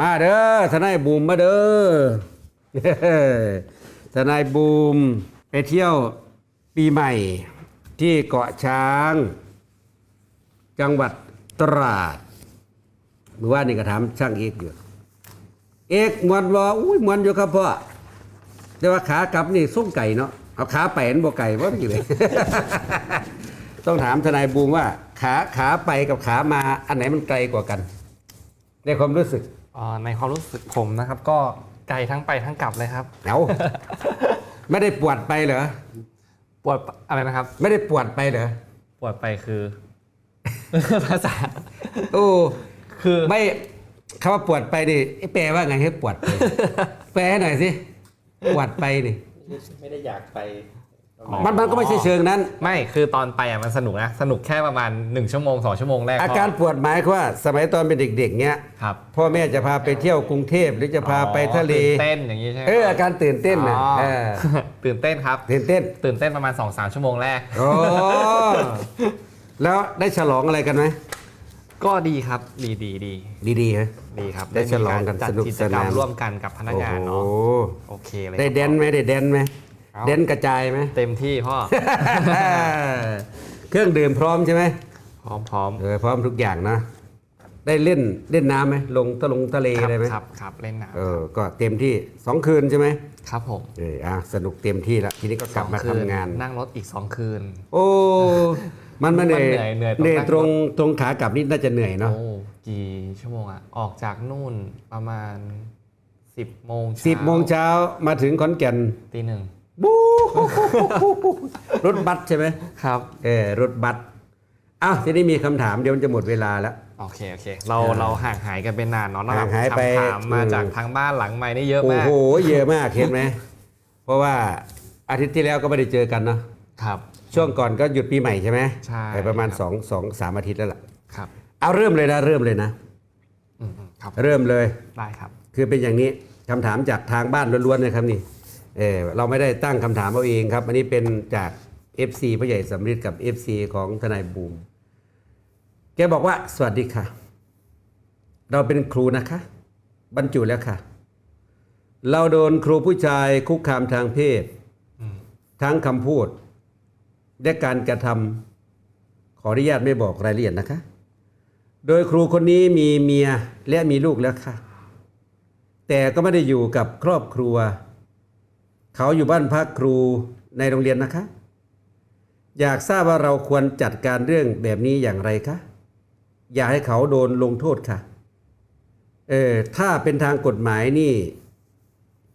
มาเด้อทนายบูมมาเด้อทนายบูมไปเที่ยวปีใหม่ที่เกาะช้าง จังหวัดตราดเมื่อวานี่ก็ถามช่างเอกอยู่ เอกมวนบ่อุ้ยมวนอยู่ครับพ่อแต่ว่าขากลับนี่ส้มไก่เนาะเอาขาไปนบ่ไก่บ่กี่เลย ต้องถามทนายบูมว่า ขาขาไปกับขามาอันไหนมันไกลกว่ากัน ในความรู้สึก ในความรู้สึกผมนะครับ ก็ไกลทั้งไปทั้งกลับเลยครับ เอาไม่ได้ปวดไปเหรอ ปวดอะไรนะครับ ไม่ได้ปวดไปเหรอ ปวดไปคือ ภาษาโอ้คือไม่คำว่าปวดไปนี่ไอ้แปลว่าไงให้ปวดไป แปลให้หน่อยสิ ปวดไปนี่ไม่ได้อยากไป มันมันก็ไม่ใช่เชิงนั้น ไม่คือตอนไปอะมันสนุกนะ สนุกแค่ประมาณ 1 ชั่วโมง 2 ชั่วโมงแรกอาการปวดหมายความว่าสมัยตอนเป็นเด็กๆเนี้ยครับพ่อแม่จะพาไปเที่ยวกรุงเทพหรือจะพาไปทะเลตื่นเต้นอย่างนี้ใช่ไหมเอออาการตื่นเต้นนะอ๋อเออตื่นเต้นครับ ตื่นเต้น ตื่นเต้นประมาณ2-3ชั่วโมงแรกโอ้แล้วได้ฉลองอะไรกันไหมก็ดีครับดีดีดีดีๆฮะดีครับ ได้ฉลองกันจัดสนุกกิสจกรรมนานร่วมกันกับพนักงานโอ้เนาะโหโอเคเลยได้ครับแดนไหมได้แดนไหม เอาแดนกระจายไหมเต็มที่พ่อ เครื่องดื่มพร้อมใช่ไหมพร้อมพร้อมเออพร้อมทุกอย่างนะ ได้เล่นเล่นน้ำไหมลงตะลงทะเลครับอะไรไหมครับครับเล่นน้ำเออก็เต็มที่สองคืนใช่ไหมครับผมเอออะสนุกเต็มที่แล้วทีนี้ก็กลับมาสอทำคืนงาน นั่งรถอีก2คืน โอ้มันมาเหนื่อยมันเหนื่อยเหนื่อยเหนื่อยตตรรงงตรงขากลับนี่น่าจะเหนื่อยเนาะโอ้กี่ชั่วโมงอะออกจากนู่นประมาณ10โมงเช้าสิบโมงเช้ามาถึงขอนแก่นตีหนึ่ง บู๊รถบัสใช่ไหมครับ เออรถบัสอ้าวทีนี้มีคำถามเดี๋ยวมันจะหมดเวลาแล้ว โอเคโอเค เราเออเราห่างหายกันเป็นนานเนาะห่างหายไปคำถามมาอืม จากทางบ้านหลังใหม่นี่เยอะโอ้มากโหเยอะมากเห็นไหมเพราะว่าอาทิตย์ที่แล้วก็ไม่ได้เจอกันเนาะครับ ช่วงก่อนก็หยุดปีใหม่ใช่ไหมใช่ไปประมาณครับ สองสองสามอาทิตย์แล้วล่ะครับเอาเริ่มเลยนะเริ่มเลยนะ อืมอืมครับเริ่มเลย ได้ครับ คือเป็นอย่างนี้คำถามจากทางบ้านล้วนๆนะครับนี่ เออเราไม่ได้ตั้งคำถามเอาเองครับ อันนี้เป็นจาก FC ผู้ใหญ่สำริดกับ FC ของทนายบูม แกบอกว่า สวัสดีค่ะ เราเป็นครูนะคะ บรรจุแล้วค่ะ เราโดนครูผู้ชายคุกคามทางเพศ ทั้งคำพูด และการกระทำขออนุญาตไม่บอกรายละเอียดนะคะ โดยครูคนนี้มีเมียและมีลูกแล้วค่ะ แต่ก็ไม่ได้อยู่กับครอบครัว เขาอยู่บ้านพักครูในโรงเรียนนะคะ อยากทราบว่าเราควรจัดการเรื่องแบบนี้อย่างไรคะอยากให้เขาโดนลงโทษค่ะ เออถ้าเป็นทางกฎหมายนี่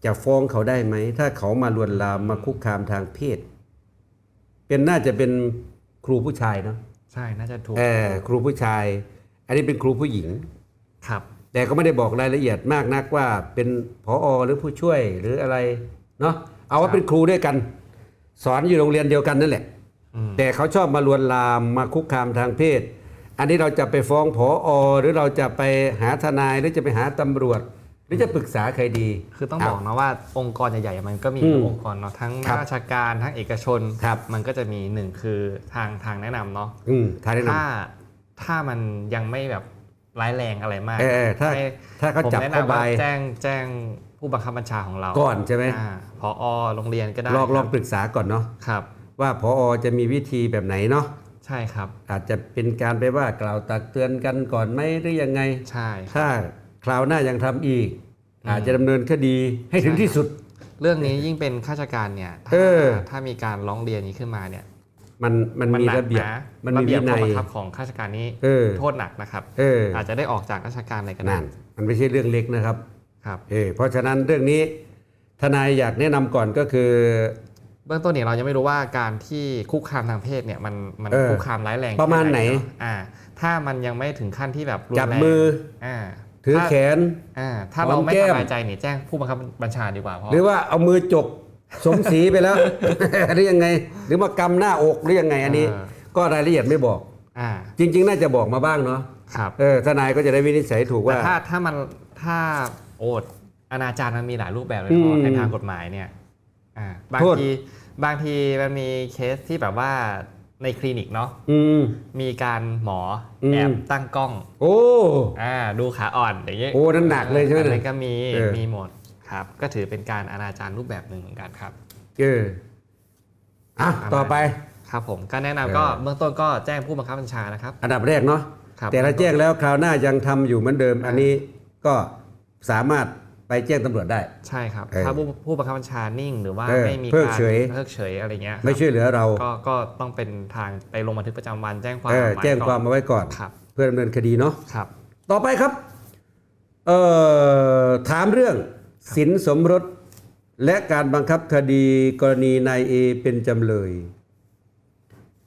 จะฟ้องเขาได้ไหม ถ้าเขามาลวนลามมาคุกคามทางเพศ เป็นน่าจะเป็นครูผู้ชายเนาะใช่น่าจะถูกเออครูผู้ชาย อันนี้เป็นครูผู้หญิง ครับ แต่ก็ไม่ได้บอกรายละเอียดมากนักว่าเป็นผอหรือผู้ช่วยหรืออะไร เนาะเอาว่าเป็นครูด้วยกัน สอนอยู่โรงเรียนเดียวกันนั่นแหละอืมแต่เขาชอบมาลวนลามมาคุกคามทางเพศ อันนี้เราจะไปฟ้องผอหรือเราจะไปหาทนายหรือจะไปหาตำรวจ หรือจะปรึกษาใครดี คือต้องเาบอกนะว่าองค์กรใหญ่ๆมันก็มีอืมองค์กรเนาะทั้งครับราชการทั้งเอกชนครับมันก็จะมีหนึ่งคือทางทางแนะนำเนาะอืมทายแนะนถ้าถ้ามันยังไม่แบบร้ายแรงอะไรมากเออเออถ้าให้ถ้าเขาผมจับแนะเข้านำไปว่าแจ้งแจ้ง ผู้บังคับบัญชาของเราก่อนใช่ไหมอ่าพอโรงเรียนก็ได้ลองลองครับปรึกษาก่อนเนาะครับ ว่าพอจะมีวิธีแบบไหนเนาะใช่ครับ อาจจะเป็นการไปว่ากล่าวตักเตือนกันก่อนไหมหรือยังไงใช่ถ้าคราวหน้ายังทำอีกอืมอาจจะดำเนินคดีให้ถึงใช่ที่สุด เรื่องนี้ยิ่งเป็นข้าราชการเนี่ยถ้าเออถ้ามีการร้องเรียนนี้ขึ้นมาเนี่ยมันมันมีหกระเบียบนะมันมีระเบีวิยบข้นัอยบังคับของข้าราชการนี้เออโทษหนักนะครับเอออาจจะได้ออกจากราชการอะไรก็ได้นั่นมันไม่ใช่เรื่องเล็กนะครับ ครับเออเพราะฉะนั้นเรื่องนี้ทนายอยากแนะนำก่อนก็คือ เบื้องต้นเนี่ยเรายังไม่รู้ว่าการที่คุกคามทางเพศเนี่ยมันมันเออคุกคามร้ายแรงประมาณแค่ไหนเอะอ่าถ้ามันยังไม่ถึงขั้นที่แบบรุนจับแรงมืออ่าถือถ้าแขนอ่าถ้าหอเรามไม่แก้สมบายใจเนี่ยแจ้งผู้บังคับบัญชาดีกว่าเพราะหรือว่าเอามือจกสมศรีไปแล้วหรือยังไง หรือมากำหน้าอกหรือยังไงอันนี้ ก็รายละเอียดไม่บอกอ่าจริง ๆ น่าจะบอกมาบ้างเนาะครับเออทนายก็จะได้วินิจฉัยถูกแต่ว่าถ้าถ้ามันถ้า โอดอนาจารมันมีหลายรูปแบบเลยอืมเพราะในทางกฎหมายเนี่ยอ่าบางโทษทีบางทีมันมีเคสที่แบบว่าในคลินิกเนาะอืมมีการหมออมแอบตั้งกล้อง โอ้อ่าดูขาอ่อนอย่างเงี้ยโอ้นั่นหนักเลยใช่ไหมอะไรก็มีเออมีหมดครับ ก็ถือเป็นการอนาจารรูปแบบหนึ่งเหมือนกันครับเอออะต่อไปครับผมก็แนะนำเออก็เบื้องต้นก็แจ้งผู้บังคับบัญชานะครับ อันดับแรกเนาะครับแต่ถ้าแจ้งแล้วคราวหน้ายังทำอยู่เหมือนเดิม อันนี้ก็ สามารถไปแจ้งตำรวจได้ ใช่ครับ เออถ้าผู้ผู้บังคับบัญชานิ่ง หรือว่าเออไม่มีเพิกการเฉยเพิกเฉยอะไรเงี้ยครับไม่ช่วยเหลือเราก็ก็ต้องเป็นทางไปลงบันทึกประจำวันแจ้งความเออไว้แจ้งความก่อนมาไว้ก่อน ครับเพื่อดำเนินคดีเนาะ ครับ ต่อไปครับ เอ่อ ถามเรื่องสินสมรส และการบังคับคดีกรณีนายเอเป็นจำเลย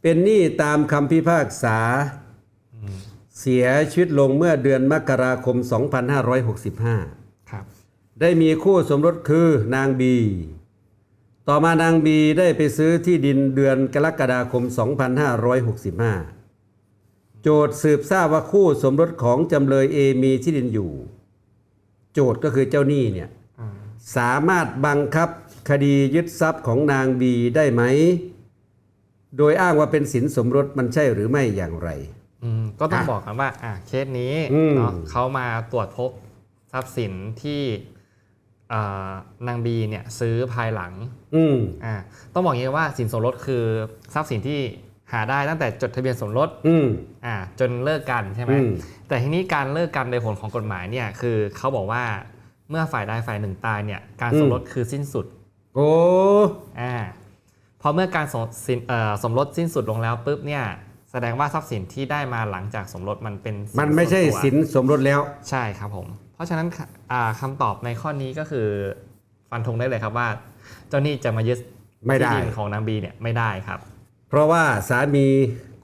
เป็นหนี้ตามคำพิพากษา เสียชีวิตลงเมื่อเดือนมกราคม 2565 ครับ ได้มีคู่สมรสคือนางบี ต่อมานางบีได้ไปซื้อที่ดินเดือนกรกฎาคม 2565 โจทย์สืบทราบว่าคู่สมรสของจำเลยเอมีที่ดินอยู่ โจทย์ก็คือเจ้าหนี้เนี่ยอ่าสามารถบังคับคดียึดทรัพย์ของนางบีได้ไหม โดยอ้างว่าเป็นสินสมรสมันใช่หรือไม่อย่างไรอืม ก็ต้องอะบอกกันว่าอะเคสนี้อืมเนาะเขามาตรวจพบทรัพย์สินที่อ่านางบีเนี่ยซื้อภายหลังอืมอ่าต้องบอกอย่างนี้ว่าสินสมรสคือทรัพย์สินที่หาได้ตั้งแต่จดทะเบียนสมรสอืมอ่าจนเลิกกันใช่ไหมอืมแต่ทีนี้การเลิกกันโดยผลของกฎหมายเนี่ยคือเขาบอกว่าเมื่อฝ่ายใดฝ่ายหนึ่งตายเนี่ยการสมรสคือสิ้นสุด โอ้อ่าพอเมื่อการสมสินเอ่อสมรสสิ้นสุดลงแล้วปุ๊บเนี่ย แสดงว่าทรัพย์สินที่ได้มาหลังจากสมรสมันเป็นมันไม่ใช่ส่วนตัวสินสมรสแล้ว ใช่ครับผม เพราะฉะนั้นค่ะอ่าคำตอบในข้อนี้ก็คือฟันธงได้เลยครับว่า เจ้าหนี้จะมายึดไม่ได้ ที่ดินของนางบีเนี่ยไม่ได้ครับ เพราะว่าสามี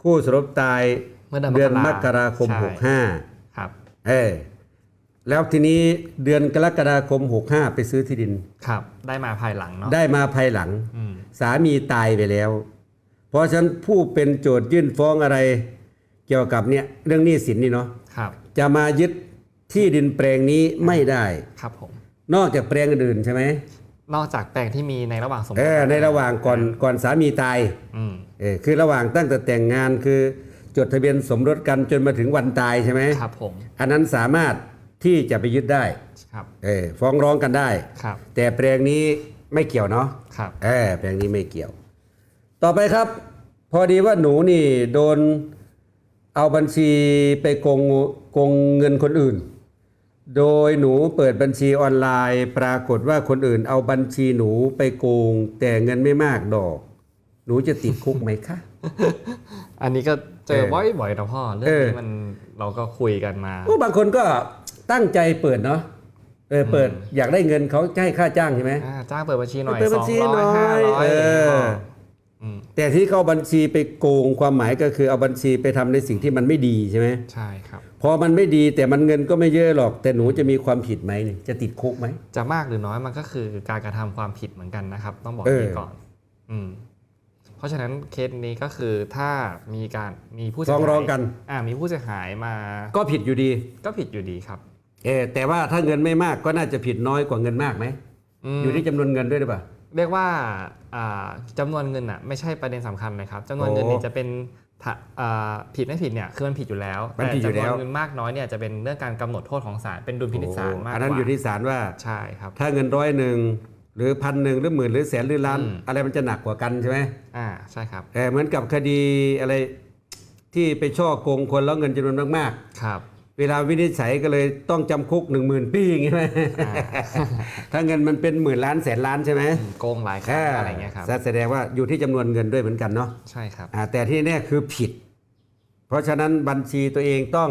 คู่สมรสตายเมื่อเดือนเดือนมมกกราราคมใช่65 ครับ เออแล้วทีนี้เดือนกรกฎาคม 65 ไปซื้อที่ดิน ครับ ได้มาภายหลังเนาะได้มาภายหลัง อืมสามีตายไปแล้ว เพราะฉะนั้นผู้เป็นโจทยื่นฟ้องอะไร เกี่ยวกับเนี่ยเรื่องหนี้สินนี่เนาะครับ จะมายึดที่ดินแปลงนี้ไม่ได้ครับผม นอกจากแปลงอื่นๆใช่ไหมนอกจากแปลงที่มีในระหว่างสมรเอสอในระหว่างก่อนก่อนสามีตายอืมเออคือระหว่างตั้งแต่แต่งงานคือจดทะเบียนสมรสกันจนมาถึงวันตายใช่ไหมครับผม อันนั้นสามารถที่จะไปยึดได้ครับ เออฟ้องร้องกันได้ ครับ แต่แปลงนี้ไม่เกี่ยวเนาะครับ เออแปลงนี้ไม่เกี่ยว ต่อไปครับ พอดีว่าหนูนี่โดนเอาบัญชีไปโกงโกงเงินคนอื่น โดยหนูเปิดบัญชีออนไลน์ ปรากฏว่าคนอื่น เอาบัญชีหนูไปโกง แต่เงินไม่มากดอก หนูจะติดคุกไหมคะ อันนี้ก็เจอเออบ่อยๆนะพ่อเรื่องนี้มันเราก็คุยกันมาโอ้บางคนก็ตั้งใจเปิดเนาะเออเปิดอยากได้เงินเขาจะให้ค่าจ้างใช่ไหมอ่าจ้างเปิดบัญชีหน่อยเปิดบัสญองชีร้อยหน่อยห้าร้อยเอออืม แต่ที่เขาเอาบัญชีไปโกงความหมายก็คือเอาบัญชีไปทำในสิ่งที่มันไม่ดีใช่ไหมใช่ครับ พอมันไม่ดีแต่มันเงินก็ไม่เยอะหรอก แต่หนูจะมีความผิดไหมเนี่ยจะติดคุกไหมจะมากหรือน้อยมันก็คือการกระทำความผิดเหมือนกันนะครับ ต้องบอกเออนี้ก่อน อืมเพราะฉะนั้นเคสนี้ก็คือถ้ามีการมีผู้เสียฟ้องหายร้องกันอ่ามีผู้เสียหายมา ก็ผิดอยู่ดี ก็ผิดอยู่ดีครับเออแต่ว่าถ้าเงินไม่มากก็น่าจะผิดน้อยกว่าเงินมากไหมมอยู่ที่จำนวนเงินด้วยหรือเปล่า เรียกว่าอ่าจำนวนเงินอะไม่ใช่ประเด็นสำคัญเลยครับจำนวนเงินโอ้เนี่ยจะเป็นถ้าอ่าผิดไม่ผิดเนี่ยคือมันผิดอยู่แล้วมันผิดอยู่แต่แล้วจำนวนเงินมากน้อยเนี่ยจะเป็นเรื่องการกำหนดโทษของศาลเป็นดุลพินิจศาลมากกว่าอันนั้นอยู่ที่ศาลว่าใช่ครับถ้าเงินร้อยหนึ่งหรือพันหนึ่งหรือหมื่นหรือแสนหรือล้านอืมอะไรมันจะหนักกว่ากันใช่ไหมอ่าใช่ครับเออเหมือนกับคดีอะไรที่ไปช่อโกงคนแล้วเงินจำนวนมากครับๆ เวลาวินิจฉัยก็เลยต้องจำคุกหนึ่งหมื่นปีอย่างงี้ไหมอ่าถ้าเงินมันเป็นหมื่นล้านแสนล้านใช่ไหมโกงหลายครั้งอะไรเงี้ยครับแสดงว่าอยู่ที่จำนวนเงินด้วยเหมือนกันเนาะใช่ครับอ่าแต่ที่แน่คือผิด เพราะฉะนั้นบัญชีตัวเองต้อง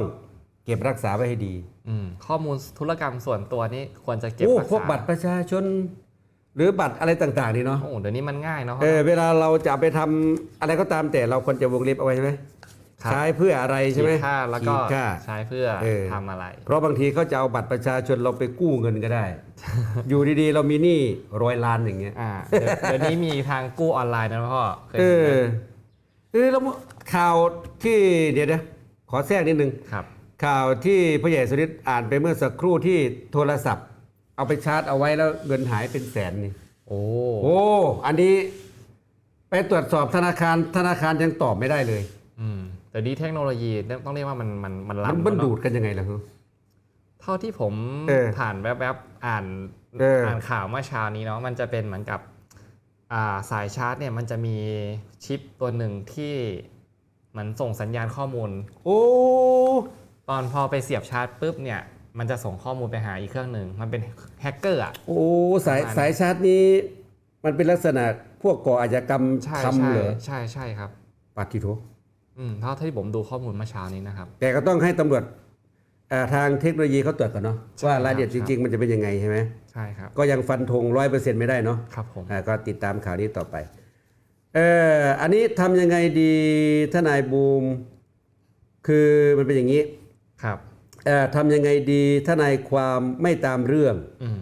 เก็บรักษาไว้ให้ดีอืมข้อมูลธุรกรรมส่วนตัวนี่ควรจะเก็บโอ้รักษาพวกบัตรประชาชน หรือบัตรอะไรต่าง ๆ นี่เนาะโอ้เดี๋ยวนี้มันง่ายเนาะเออเวลาเราจะเอาไปทำอะไรก็ตามแต่เราควรจะวงเล็บเอาไว้ใช่ไหมครับ ใช้เพื่ออะไรใช่ไหมขีดค่าแล้วก็ขีดค่าใช้เพื่อเออทำอะไร เพราะบางทีเขาจะเอาบัตรประชาชนเราไปกู้เงินก็ได้ อยู่ดีๆ เรามีหนี้ร้อยล้านอย่างเงี้ยอ่าเดี๋ยวเดี๋ยวนี้มีทางกู้ออนไลน์นะพ่อเคยเอเห็นไหมอเออแล้วข่าวที่เดี๋ยวนะขอแทรกนิดนึงครับ ข่าวที่พ่อใหญ่สุริศอ่านไปเมื่อสักครู่ที่โทรศัพท์ เอาไปชาร์จเอาไว้แล้วเงินหายเป็นแสนนี่โอ้โอ้อันนี้ไปตรวจสอบธนาคารธนาคารยังตอบไม่ได้เลย อืมแต่ดีเทคโนโลยีต้องเรียกว่ามันมันมันมันล้ำมันแล้วเนอะดูดกันยังไงล่ะครับเท่าที่ผมเออผ่านแวบๆอ่านเอออ่อ่านข่าวเมื่อเช้านี้เนาะมันจะเป็นเหมือนกับอ่าสายชาร์จเนี่ยมันจะมีชิปตัวหนึ่งที่เหมือนส่งสัญญาณข้อมูลโอ้ตอนพอไปเสียบชาร์จปุ๊บเนี่ยมันจะส่งข้อมูลไปหาอีกเครื่องหนึ่งมันเป็นแฮกเกอร์อะโอ้สายประมาณสายชาร์จนี้ มันเป็นลักษณะพวกก่ออาชญากรรมใช่ทำใช่เหรอใช่ใช่ครับปาฏิโท อืมเท่าที่ผมดูข้อมูลเมื่อเช้านี้นะครับ แต่ก็ต้องให้ตำรวจเอ่อทางเทคโนโลยีเขาตรวจก่อนเนาะใช่ว่ารายละเอียดคจรับริง ๆ มันจะเป็นยังไงใช่ไหมใช่ครับ ก็ยังฟันธงร้อยเปอร์เซ็นต์ไม่ได้เนาะ ครับผม อ่าก็ติดตามข่าวนี้ต่อไป เอออันนี้ทำยังไงดีทนายบูม คือมันเป็นอย่างนี้ครับ เอ่อทำยังไงดีทนายความไม่ตามเรื่อง อืม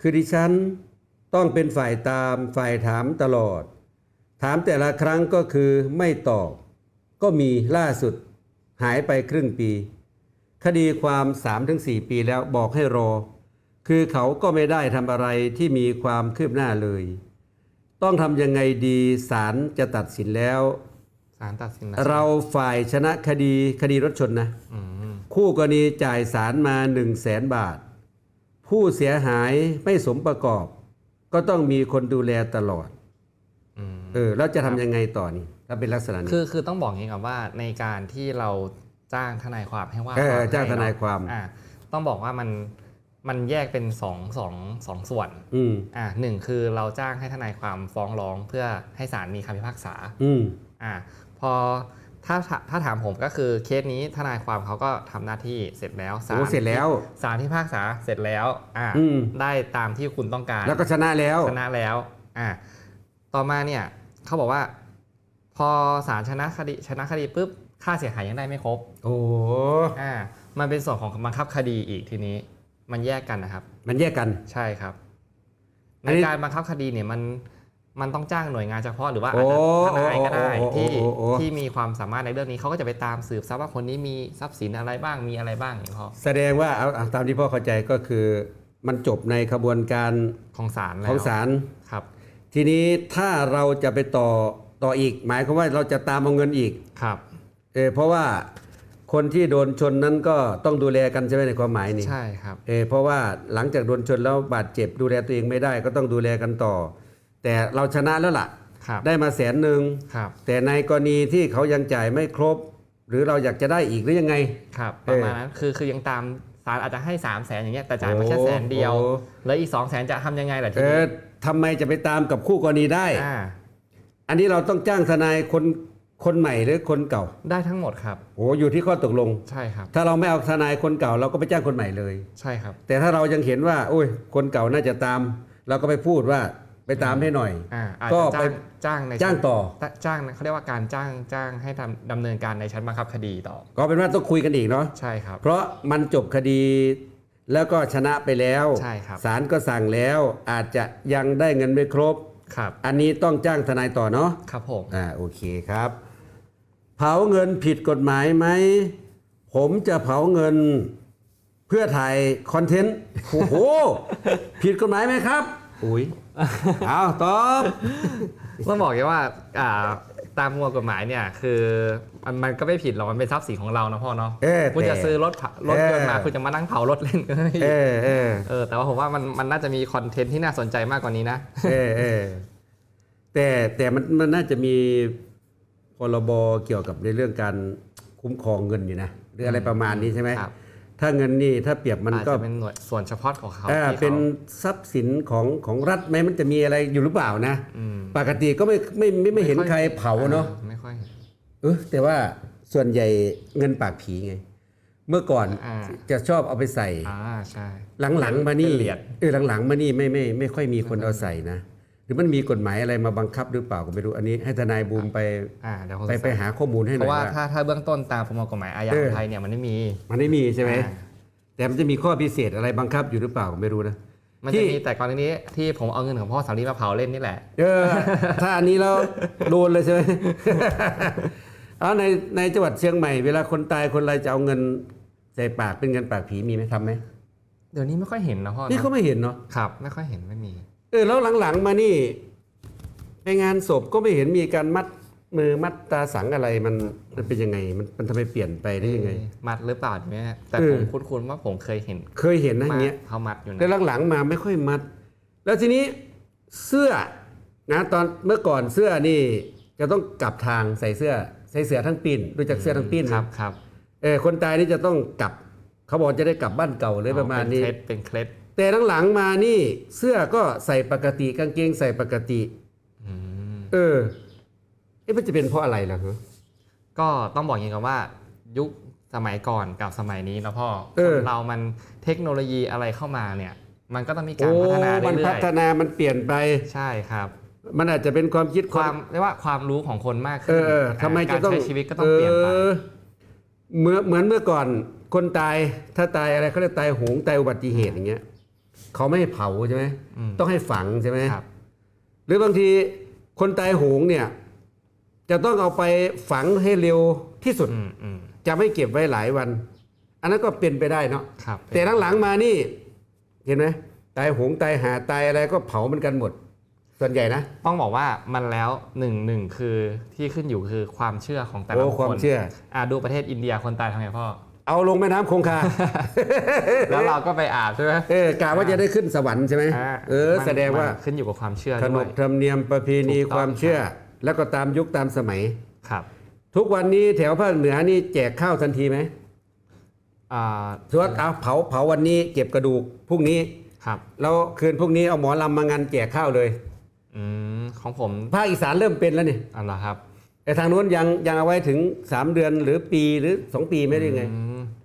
คือดิฉันต้องเป็นฝ่ายตามฝ่ายถามตลอด ถามแต่ละครั้งก็คือไม่ตอบ ก็มีล่าสุดหายไปครึ่งปี คดีความ 3-4 ปีแล้วบอกให้รอ คือเขาก็ไม่ได้ทำอะไรที่มีความคืบหน้าเลย ต้องทำยังไงดีศาลจะตัดสินแล้ว ศาลตัดสินแล้วเราฝ่ายชนะคดีคดีรถชนนะ อืมคู่กรณีจ่ายสารมา1 0 0 0 0แสนบาท ผู้เสียหายไม่สมประกอบ ก็ต้องมีคนดูแลตลอด อืม เออแล้วจะทำยังไงต่อนี่ ถ้าเป็นลักษณะนี้คือคือต้องบอกอย่างนี้ก่อนว่าในการที่เราจ้างทนายความให้ว่าเออความจ้างให้ทนายเะความอ่าต้องบอกว่ามันมันแยกเป็นสองสองสองส่วนอืมอ่าหนึ่งคือเราจ้างให้ทนายความฟ้องร้องเพื่อให้ศาลมีคำพิพากษาอืมอ่าพอถ้าถ้าถามผมก็คือเคสนี้ทนายความเขาก็ทำหน้าที่เสร็จแล้วศาโอ้ลเสร็จแล้วศาลที่พิพากษาเสร็จแล้วอ่าอืมได้ตามที่คุณต้องการ แล้วก็ชนะแล้วชนะแล้วอ่าต่อมาเนี่ยเขาบอกว่า พอศาลชนะคดีชนะคดีปุ๊บค่าเสียหายยังได้ไม่ครบโอ้อ่ามันเป็นส่วนของบังคับคดีอีกทีนี้ มันแยกกันนะครับ มันแยกกันใช่ครับอัในนนี้การบังคับคดีเนี่ยมันมันต้องจ้างหน่วยงานเฉพาะหรือว่าโอ้อาจจะทนายก็ได้โอ้โอ้ที่โอ้โอ้ที่มีความสามารถในเรื่องนี้เขาก็จะไปตามสืบทรัพย์ว่าคนนี้มีทรัพย์สินอะไรบ้างมีอะไรบ้างอย่างนี้พอแสดงว่าเอาเอาตามที่พ่อเข้าใจก็คือมันจบในขบวนการของศาลแล้วของศาลครับ ทีนี้ถ้าเราจะไปต่อ ต่ออีก หมายความว่าเราจะตามเอาเงินอีกครับเออเพราะว่าคนที่โดนชนนั้นก็ต้องดูแลกันใช่ไหมในความหมายนี่ใช่ครับเออเพราะว่าหลังจากโดนชนแล้วบาดเจ็บดูแลตัวเองไม่ได้ก็ต้องดูแลกันต่อ แต่เราชนะแล้วล่ะครับได้มาแสนหนึ่งครับแต่ในกรณีที่เขายังจ่ายไม่ครบ หรือเราอยากจะได้อีกหรือยังไงครับเอประอมาณนั้นคือคือยังตามศาลอาจจะให้3ามแสนอย่างเงี้ยแต่จ่ายมาแค่แสนเดียวโอ้แล้วอีก2องแสนจะทำยังไงล่ะทีเอนี้อทำไมจะไปตามกับคู่กรณีได้ อ่าอันนี้เราต้องจ้างทนายคนคนใหม่หรือคนเก่าได้ทั้งหมดครับ โอ้อยู่ที่ข้อตกลง ใช่ครับ ถ้าเราไม่เอาทนายคนเก่าเราก็ไปจ้างคนใหม่เลย ใช่ครับ แต่ถ้าเรายังเห็นว่าโอ้ยคนเก่าน่าจะตาม เราก็ไปพูดว่าไปตามให้หน่อย อ่าอาจก็จะไป จ้างจ้างในจ้างต่อชั้นจ้างเขาเรียกว่าการจ้างจ้างให้ทำดำเนินการในชั้นบังคับคดีต่อก็เป็นว่าต้องคุยกันอีกเนาะ ใช่ครับ เพราะมันจบคดีแล้วก็ชนะไปแล้วใช่ครับ ศาลก็สั่งแล้วอาจจะยังได้เงินไม่ครบ ครับ อันนี้ต้องจ้างทนายต่อเนาะครับผมอ่าโอเคครับ เผาเงินผิดกฎหมายไหม ผมจะเผาเงินเพื่อถ่ายคอนเทนต์โอ้โห ผิดกฎหมายไหมครับ อุ้ยเอาตอบ ต้องบอกอย่างว่าอ่า ตามประมวลกฎหมายเนี่ยคือมันมันก็ไม่ผิดหรอกมันเป็นทรัพย์สินของเรานะพ่อเนาะเออคุณแต่จะซื้อรถเผารถยนต์มาเออคุณจะมานั่งเผารถเล่นก็ไม่ผิดเออเออเออแต่ว่าผมว่ามันมันน่าจะมีคอนเทนต์ที่น่าสนใจมากกว่านี้นะเออเออแต่แต่มันมันน่าจะมีพรบเกี่ยวกับในเรื่องการคุ้มครองเงินอยู่นะหรืออะไรประมาณนี้ใช่ไหมครับ ถ้าเงินนี่ถ้าเปรียบมันอาจก็จะเป็นหน่วยส่วนเฉพาะของเขาเออที่เป็นเขาทรัพย์สินของของรัฐไหมมันจะมีอะไรอยู่หรือเปล่านะอืมปกติก็ไม่ไม่ไม่ไม่เห็นค่อยใครเผาเนาะออไม่ค่อยเห็นเออแต่ว่าส่วนใหญ่เงินปากผีไง เมื่อก่อนอ่าจะชอบเอาไปใส่อ่าใช่หลังๆมานี่เป็นเหรียญเออหลังๆมานี่ไม่ไม่ไม่ค่อยมีคนเอาใส่นะ หรือมันมีกฎหมายอะไรมาบังคับหรือเปล่าก็ไม่รู้อันนี้ให้ทนายบูมไปอ่าเดี๋ยวผมไปไปหาข้อมูลให้หเพน่อยราะว่าว่า ถ้าถ้าเบื้องต้นตามประมวลกฎหมายอาญาเออของไทยเนี่ยมันไม่มี มันไม่มีใช่ไหมอ่า แต่มันจะมีข้อพิเศษอะไรบังคับอยู่หรือเปล่าก็ไม่รู้นะมันที่จะมีแต่กรณีนี้ที่ผมเอาเงินของพ่อสาลีมาเผาเล่นนี่แหละ เออ ถ้าอันนี้แล้วโดนเลยใช่ไหม เอาในในจังหวัดเชียงใหม่เวลาคนตายคนอะไรจะเอาเงินใส่ปากเป็นเงินปากผีมีไหมทำไหมเดี๋ยวนี้ไม่ค่อยเห็นนะพ่อนี่เขาเนาะไม่เห็นเนาะ ครับ ไม่ค่อยเห็นไม่มี เออแล้วหลังๆมานี่ไปงานศพก็ไม่เห็นมีการมัดมือมัดตาสังอะไรมันมันเป็นยังไง มันมันทำไมเปลี่ยนไปได้ยังไง มัดหรือเปล่าเนี่ยแต่เอผอมคุ้นๆว่าผมเคยเห็นเคยเห็นนะอย่างเงี้ยเขามัดอยู่นะแล้วหลังๆมาไม่ค่อยมัด แล้วทีนี้เสื้อนะตอนเมื่อก่อนเสื้อนี่จะต้องกลับทางใส่เสื้อ ใส่เสื้อทั้งปีนรู้จักเสื้อทั้งปีนไหมครับครับเออคนตายนี่จะต้องกลับ เขาบอกจะได้กลับบ้านเก่าเลยประมาณนี้เป็นเคล็ดเป็นเคล็ด แต่หลังๆมานี่เสื้อก็ใส่ปกติกางเกงใส่ปกติอืมเออเอ๊ะมันจะเป็นเพราะอะไรล่ะฮะก็ต้องบอกอย่างนี้ก่อนว่ายุคสมัยก่อนกับสมัยนี้นะพ่อเออคนเรามันเทคโนโลยีอะไรเข้ามาเนี่ย มันก็ต้องมีกาโอ้รพัฒนามันเรื่พัอยฒนามันเปลี่ยนไปๆใช่ครับมันอาจจะเป็นความคิดความเรียกว่าความรู้ของคนมากเอขึ้นอเออทำไมจะต้องการใช้ชีวิตก็ต้องเปลี่ยนไปออเหมือนเหมือนเมื่อก่อนคนตายถ้าตายอะไรเขาเรียกตายโหงตายอุบัติเหตุอย่างเงี้ย เขาไม่ให้เผาใช่ไหมอืมต้องให้ฝังใช่ไหมครับหรือบางทีคนตายโหงเนี่ย จะต้องเอาไปฝังให้เร็วที่สุดอืมอืมจะไม่เก็บไว้หลายวัน อันนั้นก็เป็นไปได้เนาะครับแต่หลังๆมานี่ เห็นไหมตายโหงตายหาตายอะไรก็เผามันกันหมด ส่วนใหญ่นะ ต้องบอกว่ามันแล้วหนึ่งหนึ่งคือที่ขึ้นอยู่คือความเชื่อของแต่ละโอ้คนความเชื่ออ่าดูประเทศอินเดียคนตายทำไงพ่อ เอาลงแม่น้ำคงคา แล้วเราก็ไปอาบใช่ไหมเออกะว่าจะได้ขึ้นสวรรค์ใช่ไหมอ่าเออมันแสดงว่านขึ้นอยู่กับความเชื่อขนด้วยบธรรมเนียมประเพณีถูกต้องความเชื่อ แล้วก็ตามยุคตามสมัยครับ ทุกวันนี้แถวภาคเหนือนี่แจกข้าวทันทีไหมอ่าสมมติเอาเผาเผาวันนี้เก็บกระดูกพรุ่งนี้ครับแล้วคืนพรุ่งนี้เอาหมอลำมางานแจกข้าวเลยอืมของผมภาคอีสานเริ่มเป็นแล้วนี่เอะไรอครับแต่ทางนู้นยังยังเอาไว้ถึง 3 เดือนหรือปีหรือ 2 ปีไม่ได้ไง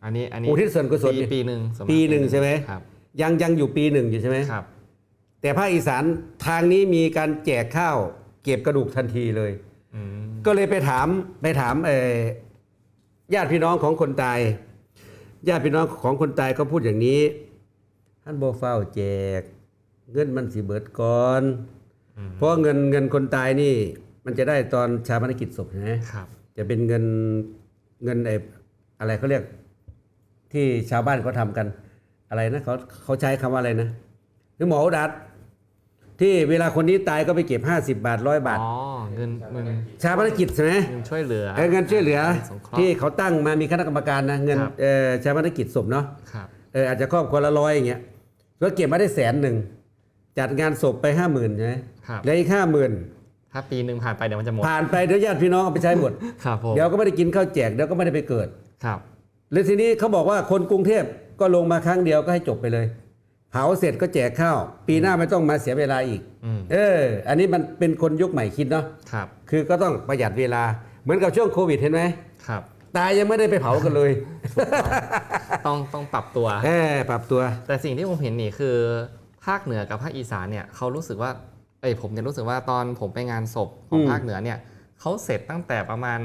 อืมอันนี้อันนี้อุทิศส่วนกุศลปีนี่ปีหนึ่งสมปีหนึ่งใช่ไหมครับยังยังอยู่ปีหนึ่งอยู่ใช่ไหมครับ แต่ภาคอีสานทางนี้มีการแจกข้าวเก็บกระดูกทันทีเลยอืมก็เลยไปถามไปถามเออญาติพี่น้องของคนตาย ญาติพี่น้องของคนตายก็พูดอย่างนี้ ท่านโบเฝ้าแจก เงินมันสิเบิดก่อนเพราะเงินเงินคนตายนี่ มันจะได้ตอนชาปนกิจศพใช่ไหมครับจะเป็นเงินเงินไออะไรเขาเรียก ที่ชาวบ้านเขาทำกันอะไรนะเขาเขาใช้คำว่าอะไรนะหรือหมออุดัดที่เวลาคนนี้ตายก็ไปเก็บ 50 บาทร้อยบาทอ๋อเงินเงินชาปนกิจใช่ไหมเงินช่วยเหลือเออเงินช่วยเหลือสงเคราะที่ห์เขาตั้งมามีคณะกรรมการนะเงินครับเออชาปนกิจศพเนาะครับเอออาจจะครอบครัวละร้อยอย่างเงี้ยแล้วเก็บมาได้แสนหนึ่งจัดงานศพไปห้าหมื่นใช่ไหมครับแล้วอีกห้าหมื่นถ้าปีหนึ่งผ่านไปเดี๋ยวมันจะหมดผ่านไปเดี๋ยวญาติพี่น้องเอาไปใช้หมดครับผมเดี๋ยวก็ไม่ได้กินข้าวแจกเดี๋ยวก็ไม่ได้ไปเกิดครับ แล้วทีนี้เขาบอกว่าคนกรุงเทพก็ลงมาครั้งเดียวก็ให้จบไปเลย เผาเสร็จก็แจกข้าว ปีหน้าไม่ต้องมาเสียเวลาอีก อืมเออ อันนี้มันเป็นคนยุคใหม่คิดเนาะครับคือก็ต้องประหยัดเวลา เหมือนกับช่วงโควิดเห็นไหมครับ ตายยังไม่ได้ไปเผากันเลย ต้องต้องปรับตัว เออปรับตัว แต่สิ่งที่ผมเห็นนี่คือภาคเหนือกับภาคอีสานเนี่ยเขารู้สึกว่าเอ้ยผมเนี่ยรู้สึกว่าตอนผมไปงานศพของอืม ภาคเหนือเนี่ยเขาเสร็จตั้งแต่ประมาณ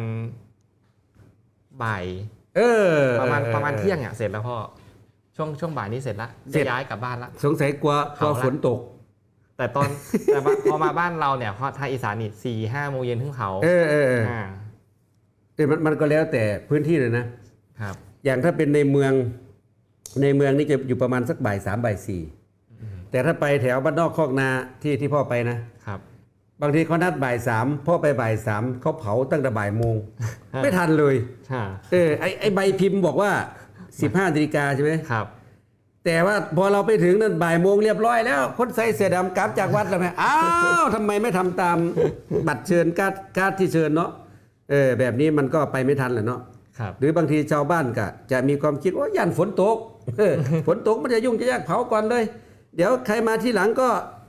บ่าย เออประมาณออประมาณเที่ยงอะเสร็จแล้วพ่อช่วงช่วงบ่ายนี้เสร็จละเสร็จะจย้ายกลับบ้านละสงสัยกลัวกลัวเผาละฝนตก แต่ตอนแต่ว่าพอมาบ้านเราเนี่ยเพราะทางอีสานนี่สี่ห้าโมงเย็นถึงเผาเออเออเอออ่าแต่มันมันก็แล้วแต่พื้นที่เลยนะครับ อย่างถ้าเป็นในเมืองในเมืองนี่จะอยู่ประมาณสักบ่ายสามบ่ายสี่แต่ถ้าไปแถวบ้านนอกคอกนาที่ที่พ่อไปนะครับ บางทีเขานัดบ่ายสามพ่อไปบ่ายสามเขาเผาตั้งแต่บ่ายโมงฮะไม่ทันเลยค่ะเออไอไอใบพิมพ์บอกว่า15นาฬิกาใช่ไหมครับ แต่ว่าพอเราไปถึงนั่นบ่ายโมงเรียบร้อยแล้ว คนใส่เสื้อดำกลับจากวัดแล้วไหมอ้าวทำไมไม่ทำตามบัตรเชิญการ์ดการ์ดที่เชิญเนาะเออแบบนี้มันก็ไปไม่ทันแหละเนาะครับหรือบางทีชาวบ้านก็จะมีความคิดว่าย่านฝนตกเออฝนตกมันจะยุ่งจะยากเผาก่อนเลย เดี๋ยวใครมาที่หลังก็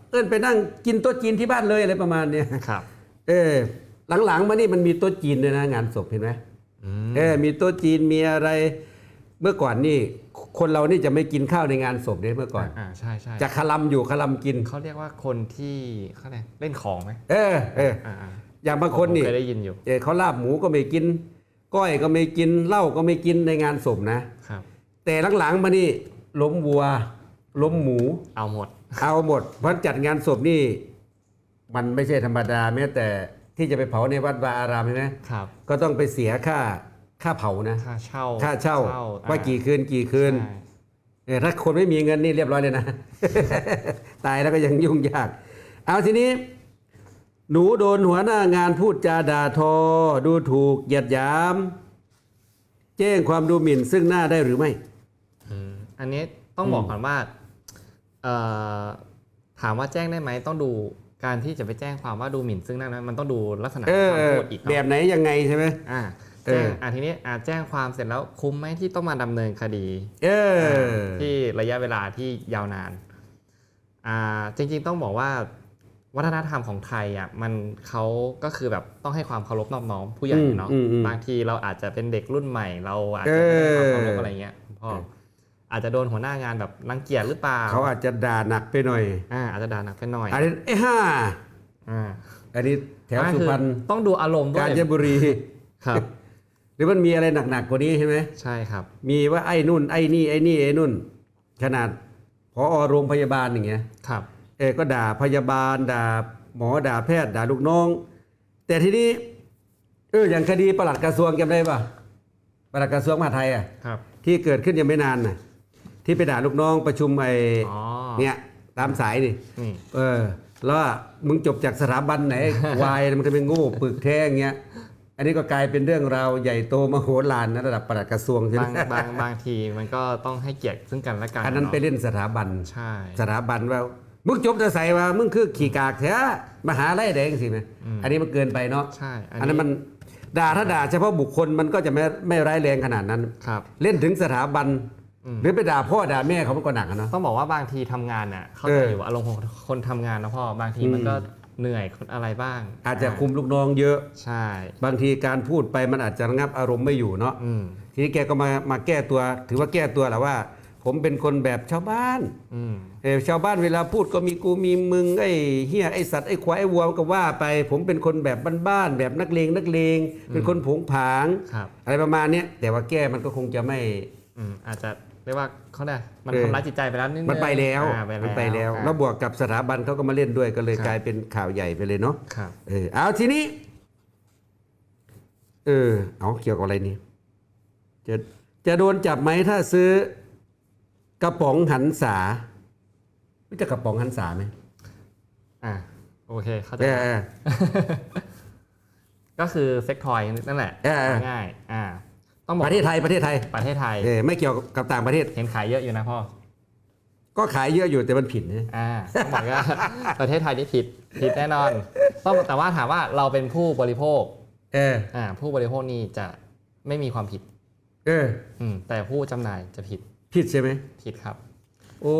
เอิ้นไปนั่งกินโต๊ะจีนที่บ้านเลยอะไรประมาณเนี้ยครับ เออ หลังๆมานี่มันมีโต๊ะจีนด้วยนะ งานศพเห็นไหมอืมเออมีโต๊ะจีนมีอะไร เมื่อก่อนนี่ คนเรานี่จะไม่กินข้าวในงานศพเนี่ยเมื่อก่อนอ่าใช่ใช่จะคลำอยู่คลำกินเขาเรียกว่าคนที่เขาเรียกเล่นของไหมเออเอออ่าอ่าอย่างบางคนนี่ผมเคยได้ยินอยู่เออเขาลาบหมูก็ไม่กิน ก้อยก็ไม่กินเหล้าก็ไม่กินในงานศพนะครับ แต่หลังๆมานี่ล้มวัวล้มหมูเอาหมด เอาหมด เพราะจัดงานศพนี่ มันไม่ใช่ธรรมดาแม้แต่ที่จะไปเผาในวัดวาอารามใช่ไหมครับ ก็ต้องไปเสียค่าค่าเผานะ ค่าเช่าค่าเช่า ว่าอ่กี่คืนกี่คืนใช่เออถ้าคนไม่มีเงินนี่เรียบร้อยเลยนะ ตายแล้วก็ยังยุ่งยาก เอาทีนี้ หนูโดนหัวหน้างานพูดจาด่าทอ ดูถูกเหยียดหยาม แจ้งความดูหมิ่นซึ่งหน้าได้หรือไม่ อืมอันนี้ต้องบอกก่อนว่าเอ่อ ถามว่าแจ้งได้ไหมต้องดูการที่จะไปแจ้งความว่าดูหมิ่นซึ่งหน้านั้นมันต้องดูลักษณะเออคำพูดอีกแบเนาะบไหนยังไงใช่ไหมอ่าเออแจ้งอ่าทีนี้อ่าแจ้งความเสร็จแล้วคุ้มไหมที่ต้องมาดำเนินคดีเออที่ระยะเวลาที่ยาวนานอ่าจริง ๆต้องบอกว่าวัฒนธรรมของไทยอะมันเขาก็คือแบบต้องให้ความเคารพนอบน้อมผู้ใหญ่อืมเนาะอืมอืมบางทีเราอาจจะเป็นเด็กรุ่นใหม่ เราอาจจะไม่ให้ความเคารพอะไรเงี้ยพ่อเอออาจจะโดนหัวหน้างานแบบรังเกียจหรือเปล่าเขาอาจจะด่าหนักไปหน่อยอ่าอาจจะด่าหนักไปหน่อยอันนี้ไอ้ห้าอ่าอันนี้แถวนั่นสุคือพรรณต้องดูอารมณ์ด้วกายญจนบุรีครับหรือมันมีอะไรหนักๆกว่านี้ใช่ไหมใช่ครับ มีว่าไอ้นู่นไอ้นี่ไอ้นี่ไอ้นู่น ขนาดพอโรงพยาบาลอย่างเงี้ยครับ เออก็ด่าพยาบาล ด่าหมอด่าแพทย์ด่าลูกน้อง แต่ทีนี้เอออย่างคดีปลัดกระทรวงจำได้ปะปลัดกระทรวงมหาดไทยอะครับ ที่เกิดขึ้นยังไม่นานน่ะ ที่ไปด่าลูกน้องประชุมไอ้อ๋อ เนี่ยตามสายนี่นี่ เออ แล้วว่ามึงจบจากสถาบันไหน วายมันจะเป็นโง่ปึกแท้อย่างเงี้ยอันนี้ก็กลายเป็นเรื่องราวใหญ่โตมโหฬารนะระดับปลัดกระทรวงใช่ไหมบางบางบางทีมันก็ต้องให้เกียรติซึ่งกันและกันอันนั้นเาะไปเล่นสถาบัน ใช่ สถาบันว่ามึงจบจะใส่ว่ามึงคือขี่กากแท้มหาไล่แดงสิไหมอันนี้มันเกินไปเนาะใช่ อันนั้นมันด่าถ้าด่าเฉพาะบุคคลมันก็จะไม่ไม่ร้ายแรงขนาดนั้น ครับ เล่นถึงสถาบันอืม หรือไปด่าพ่อด่าแม่เขามันก็หนักอะเนาะ ต้องบอกว่าบางทีทำงานน่ะเข้าเอใจออยู่อารมณ์ของคนทำงานนะพ่อบางทีมันอืมก็เหนื่อยอะไรบ้างอาจจะคุมลูกน้องเยอะ ใช่ บางทีการพูดไปมันอาจจะระงับอารมณ์ไม่อยู่เนาะ อืม ทีนี้แกก็มามาแก้ตัว ถือว่าแก้ตัวแหละว่า ผมเป็นคนแบบชาวบ้าน อืม เออชาวบ้านเวลาพูดก็มีกูมีมึงไอ้เฮียไอ้สัตว์ไอ้ควายไอ้วัวก็ว่าไป ผมเป็นคนแบบบ้านๆแบบนักเลงนักเลง เป็นคนผงผาง ครับ อะไรประมาณเนี้ยแต่ว่าแก้มันก็คงจะไม่ อืมอาจจะ เรียกว่าเขาได้มันเออทำร้ายจิตใจไปแล้วนิดนึงมันไปแล้วอ่ามันไปแล้วครับแล้วบวกกับสถาบันเขาก็มาเล่นด้วยก็เลยครับกลายเป็นข่าวใหญ่ไปเลยเนาะครับเออเอาทีนี้ เออ เอาเกี่ยวกับอะไรนี่จะจะโดนจับไหมถ้าซื้อกระป๋องหันษารู้จักกระป๋องหันษาไหมอ่าโอเคเข้าใจเออเออก็คือเซ็กทอยนั่นแหละเออเออง่ายๆอ่า ต้องบอกประเทศไทยประเทศไทยประเทศไทย เออไม่เกี่ยวกับต่างประเทศ เห็นขายเยอะอยู่นะพ่อ ก็ขายเยอะอยู่แต่มันผิดนะอ่าต้องบอกว่า ประเทศไทยนี่ผิดผิดแน่นอนต้องแต่ว่าถามว่าเราเป็นผู้บริโภคเอออ่าผู้บริโภคนี่จะไม่มีความผิดเอออืมแต่ผู้จำหน่ายจะผิดผิดใช่ไหมผิดครับ โอ้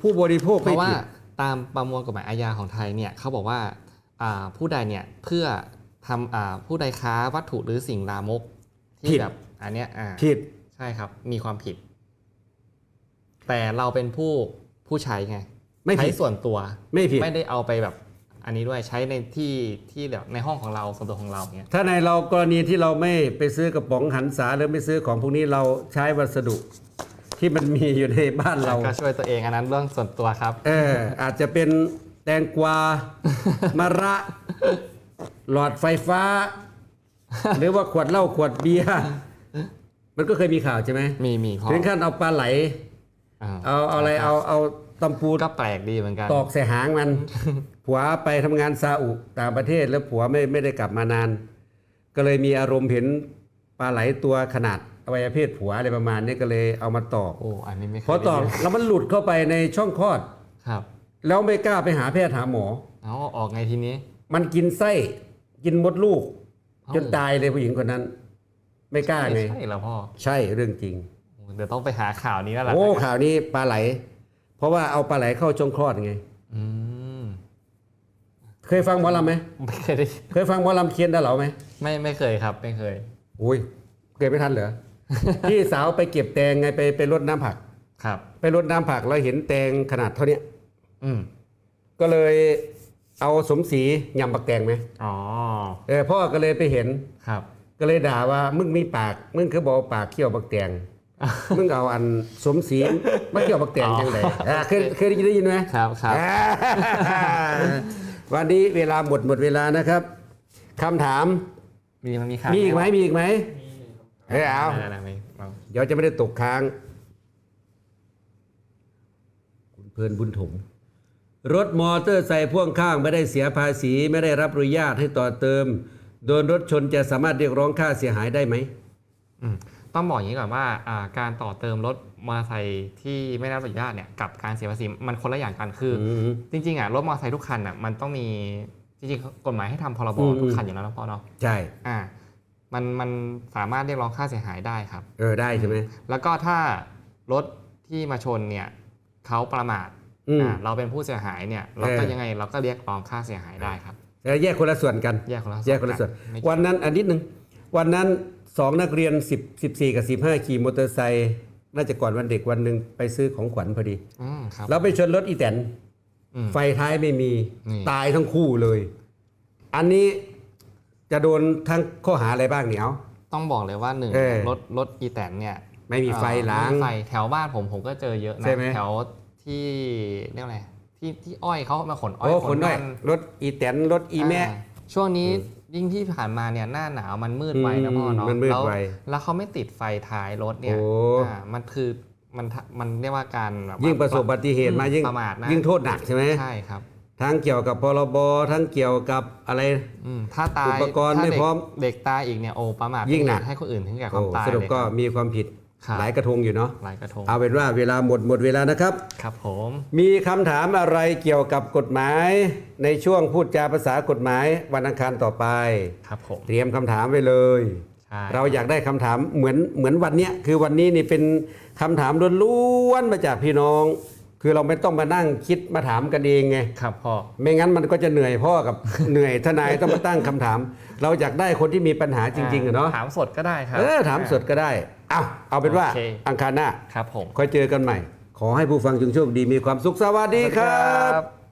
ผู้บริโภคเพไม่ราะว่าผิดตามประมวลกฎหมายอาญาของไทยเนี่ยเขาบอกว่าอ่าผู้ใดเนี่ยเพื่อทำอ่าผู้ใดค้าวัตถุหรือสิ่งลามกที่แบบ อันเนี้ยอ่าผิดใช่ครับ มีความผิด แต่เราเป็นผู้ผู้ใช้ไงไม่ใช้ผิดส่วนตัวไม่ผิด ไม่ได้เอาไปแบบ อันนี้ด้วยใช้ในที่ที่แบบในห้องของเราส่วนตัวของเราเนี้ยถ้าในเรากรณีที่เราไม่ไปซื้อกระป๋องหันษาหรือไม่ซื้อของพวกนี้เราใช้วัสดุ ที่มันมีอยู่ในบ้านเรา ก็ช่วยตัวเองอันนั้นเรื่องส่วนตัวครับ เอออาจจะเป็นแตงกวา มะระ หลอดไฟฟ้า หรือว่าขวดเหล้าขวดเบียร์ มันก็เคยมีข่าวใช่ไหมมีมีพอถึงขั้นเอาปลาไหลอ่าเอาเอาอะไรเอาเอาตำปูก็แปลกดีเหมือนกันตอกใส่หางมันผัวไปทำงานซาอุต่างประเทศแล้วผัวไม่ไม่ได้กลับมานาน ก็เลยมีอารมณ์เห็นปลาไหลตัวขนาดอวัยวะเพศผัวอะไรประมาณนี้ก็เลยเอามาตอกโอ้อันนี้ไม่เคยพอตอกได้ยินแล้วมันหลุดเข้าไปในช่องคลอดครับ แล้วไม่กล้าไปหาแพทย์หาหมอเอาออกไงทีนี้ มันกินไส้กินมดลูกเอ้าจนตายเลยผู้หญิงคนนั้น ไม่กล้าไงใช่เหรอพ่อ ใช่เรื่องจริงโอ้เดี๋ยวต้องไปหาข่าวนี้แล้วล่ะโอ้ข่าวนี้ปลาไหล เพราะว่าเอาปลาไหลเข้าช่องคลอดไงอืมเคยฟังหมอลำไหมไม่เคยได้เคยฟังหมอลำเคียนดาเหลาไหมไม่ไม่เคยครับ ไม่เคยโอ้ยเกิดไม่ทันเหรอพี่สาวไปเก็บแตงไงไปไปรดน้ำผักครับ ไปรดน้ำผักแล้วเห็นแตงขนาดเท่าเนี้ยอืมก็เลยเอาสมศรียำปักแตงไหมอ๋อเออพ่อก็เลยไปเห็นครับ ก็เลยด่าว่ามึงมีปาก มึงคือบอกว่าปากเขี้ยวบักแตงมึงเอาอันสมศรีมาเขี้ยวบักแตงอ๋อจังไดอ่าเคยเคยได้ยินไหมครับครับอ่าวันนี้เวลาหมดหมดเวลานะครับคำถาม มีมันมีข่าวมีอีกไหมมีอีกไหมเออเอาได้ได้ได้เอาเดี๋ยวจะไม่ได้ตกค้าง คุณเพลินบุญถมเรถมอเตอร์ไซค์พ่วงข้างไม่ได้เสียภาษีไม่ได้รับอนุญาตให้ต่อเติม โดนรถชนจะสามารถเรียกร้องค่าเสียหายได้ไหมอืมต้องบอกอย่างนี้ก่อนว่าอ่าการต่อเติมรถมอเตอร์ไซค์ที่ไม่ได้รับอนุญาตเนี่ยกับการเสียภาษีมันคนละอย่างกันคืออม จริงๆอะรถมอเตอร์ไซค์ทุกคันอะมันต้องมีจริงๆกฎหมายให้ทำพรบอืม ทุกคันอยู่แล้วนะพ่อเนาะใช่ อ่ามันมันสามารถเรียกร้องค่าเสียหายได้ครับ เออได้ใช่ไหมแล้วก็ถ้ารถที่มาชนเนี่ยเขาประมาทอืม อ่าเราเป็นผู้เสียหายเนี่ยเราก็เออ ยังไงเราก็เรียกร้องค่าเสียหายได้ครับ แต่แยกคนละส่วนกัน แยกคนละแยกคนละส่วนไม่วันนั้นอันนิดหนึ่งวันนั้นสองนักเรียน 10 14 กับ 15 ขี่มอเตอร์ไซค์น่าจะก่อนวันเด็กวันหนึ่งไปซื้อของขวัญพอดีอืมครับแล้วไปชนรถอีแตนอืมไฟท้ายไม่มีนี่ตายทั้งคู่เลย อันนี้จะโดนทั้งข้อหาอะไรบ้างเนี่ยเอาต้องบอกเลยว่าหนึ่งเออรถรถอีแตนเนี่ยไม่มีไฟเอ่อล้างไม่มีไฟแถวบ้านผมผมก็เจอเยอะนะใช่ไหมแถวที่เรียกอะไร ที่ที่อ้อยเขามาขนอ้อยโอ้คนด้วยมั รถอีแตนรถอีแม่าช่วงนี้ยิ่งที่ผ่านมาเนี่ยหน้าหนาวมันมืดไวนะพ่อเนาะมันมืดแล้วไวแล้วเขาไม่ติดไฟท้ายรถเนี่ยโอ้ อ่ามันคือมันทะมันเรียกว่าการแบบว่ายิ่งประสบอุบัติเหตุมายิ่งประมาทนะยิ่งโทษหนักใช่ไหมใช่ครับทั้งเกี่ยวกับพรบทั้งเกี่ยวกับอะไร อืมถ้าตายอุปกรณ์ถ้าไม่เด็กพร้อมเด็กตายอีกเนี่ยโอ้ประมาทยิ่งหนัก ให้คนอื่นถึงแก่ควาโอ้มตายสรุปเลยก็ครับมีความผิดครับ หลายกระทงอยู่เนาะหลายกระทงเอาเป็นว่าเวลาหมดหมดเวลานะครับ ครับผม มีคำถามอะไรเกี่ยวกับกฎหมาย ในช่วงพูดจาภาษากฎหมายวันอังคารต่อไปครับผมเตรียมคำถามไว้เลยใช่เราอยากได้คำถามเหมือนเหมือนวันเนี้ยคือวันนี้นี่เป็นคำถามล้วนๆมาจากพี่น้อง คือเราไม่ต้องมานั่งคิดมาถามกันเองไงครับพ่อไม่งั้นมันก็จะเหนื่อยพ่อกับเหนื่อยทนายต้องมาตั้งคำถาม เราอยากได้คนที่มีปัญหาจริงๆอะเนาะถามสดก็ได้ครับเออถามสดก็ได้ เอาเอาเป็นว่าโอเค อังคารหน้าครับผม ค่อยเจอกันใหม่ ขอให้ผู้ฟังจงโชคดีมีความสุขสวัสดีครับครับ